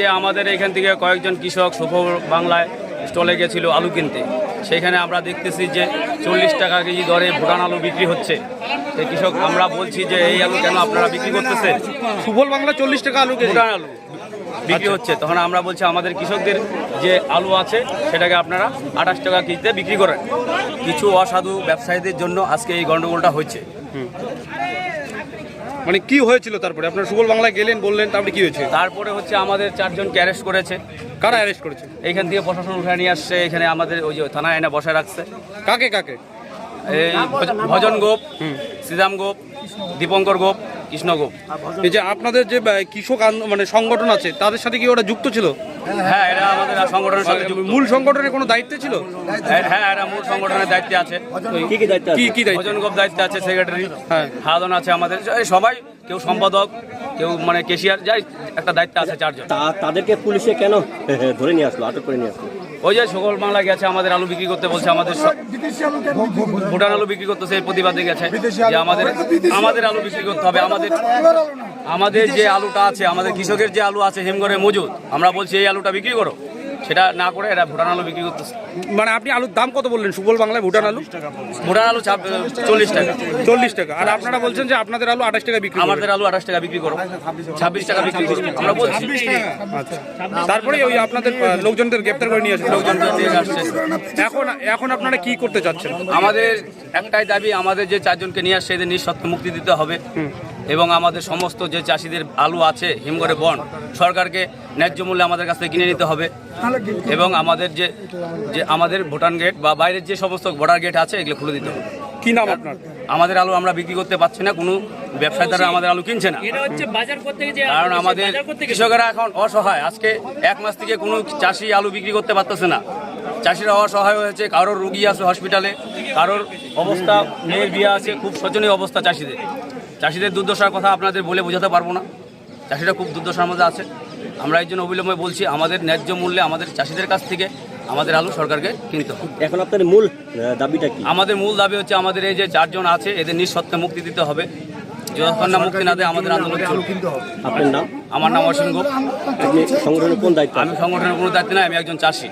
আজকে আমাদের এখান থেকে কয়েকজন কৃষক সুফল বাংলায় স্টলে গেছিল আলু কিনতে। সেখানে আমরা দেখতেছি যে চল্লিশ টাকা কেজি দরে ভুটান আলু বিক্রি হচ্ছে। সেই কৃষক আমরা বলছি যে এই আলু কেন আপনারা বিক্রি করতেছেন? সুফল বাংলা চল্লিশ টাকা আলু কেজি। ভুটান আলু বিক্রি হচ্ছে। তখন আমরা বলছি আমাদের কৃষকদের যে আলু আছে সেটাকে আপনারা আঠাশ টাকা কেজিতে বিক্রি করেন। কিছু অসাধু ব্যবসায়ীদের জন্য আজকে এই গণ্ডগোলটা হচ্ছে মানে কি হয়েছিল তারপরে? আপনার সুবল বাংলায় গেলেন বললেন তারপরে কি হয়েছে? তারপরে হচ্ছে আমাদের চারজনকে অ্যারেস্ট করেছে? কারা অ্যারেস্ট করেছে? এইখান দিয়ে প্রশাসন উঠে নিয়ে আসছে এখানে আমাদের ওই যে থানায় এনে বসায় রাখছে। কাকে কাকে? এই ভজন গোপ শ্রীরাম গোপ দীপঙ্কর গোপ কৃষ্ণ গোপ। এই যে আপনাদের যে আহ, কৃষক আন্দো- মানে সংগঠন আছে তাদের সাথে কি ওরা যুক্ত ছিল? হ্যাঁ এরা আমাদের সংগঠনের সাথে মূল সংগঠনের কোনো দায়িত্বে ছিল? হ্যাঁ, হ্যাঁ এরা মূল সংগঠনের দায়িত্বে আছে। কি কি দায়িত্ব কি কি দায়িত্ব? আছে সেক্রেটারি হ্যাঁ। হাদন আছে আমাদের। এই সবাই কেউ সম্পাদক কেউ মানে কেশিয়ার যাই একটা দায়িত্ব আছে চারজন। তাদেরকে পুলিশে কেন ধরে নিয়ে আসলো আটক করে নিয়ে আসলো? ওই যে সকল বাংলা গেছে আমাদের আলু বিক্রি করতে বলছে আমাদের সব ভুটান আলু বিক্রি করতেছে সেই প্রতিবাদে গেছে যে আমাদের আমাদের আলু বিক্রি করতে হবে আমাদের আমাদের যে আলুটা আছে আমাদের কৃষকের যে আলু আছে হিমঘরে মজুদ আমরা বলছি এই আলুটা বিক্রি করো। সেটা না করে এরা ভুটান আলু বিক্রি করতেছে। মানে আপনি আলুর দাম কত বললেন? সুবল বাংলায় ভুটান আলু? ভুটান আলু চল্লিশ টাকা। চল্লিশ টাকা। আর আপনারা বলছেন যে আপনাদের আলু আঠাশ টাকা বিক্রি আমাদের আলু আঠাশ টাকা বিক্রি করো। ছাব্বিশ টাকা বিক্রি করো। আমরা বলছি। আচ্ছা। তারপরে ওই আপনাদের লোকজনদের গ্রেপ্তার করে নিয়ে আসছে লোকজন নিয়ে আসছে। এখন এখন আপনারা কি করতে চাচ্ছেন? আমাদের একটাই দাবি আমাদের যে চারজনকে নিয়ে আসছে এদের নিঃশর্ত মুক্তি দিতে হবে। এবং আমাদের সমস্ত যে চাষিদের আলু আছে হিমঘরে বন সরকারকে ন্যায্য মূল্যে আমাদের কাছ থেকে কিনে নিতে হবে। এবং আমাদের যে যে আমাদের ভুটান গেট বা বাইরের যে সমস্ত বর্ডার গেট আছে এগুলো খুলে দিতে হবে। কি নাম আপনার? আমাদের আলু আমরা বিক্রি করতে পারছি না কোনো ব্যবসায়ীরা আমাদের আলু কিনছে না। কারণ আমাদের কৃষকেরা এখন অসহায়। আজকে এক মাস থেকে কোনো চাষি আলু বিক্রি করতে পারতেছে না। চাষিরা অসহায় হয়েছে কারোর রুগী আছে হসপিটালে কারোর অবস্থা মেয়ের বিয়ে আছে খুব শোচনীয় অবস্থা চাষিদের। চাষিদের দুর্দশার কথা আপনাদের বলে বোঝাতে পারব না। চাষিরা খুব দুর্দশার মধ্যে আছে। আমরা এই জন্য অবিলম্বে বলছি আমাদের ন্যায্য মূল্যে আমাদের চাষিদের কাছ থেকে আমাদের আলু সরকারকে কিনতে হবে। এখন আপনাদের মূল দাবিটা কি? আমাদের মূল দাবি হচ্ছে আমাদের এই যে চারজন আছে এদের নিঃসত্ত্বে মুক্তি দিতে হবে। যতক্ষণ না মুক্তি না দেয় আমাদের আন্দোলন আপনার নাম? আমার নাম অসীম গোপ। আপনি সংগঠনের কোন দায়িত্ব? আমি সংগঠনের কোনো দায়িত্ব নাই আমি একজন চাষি।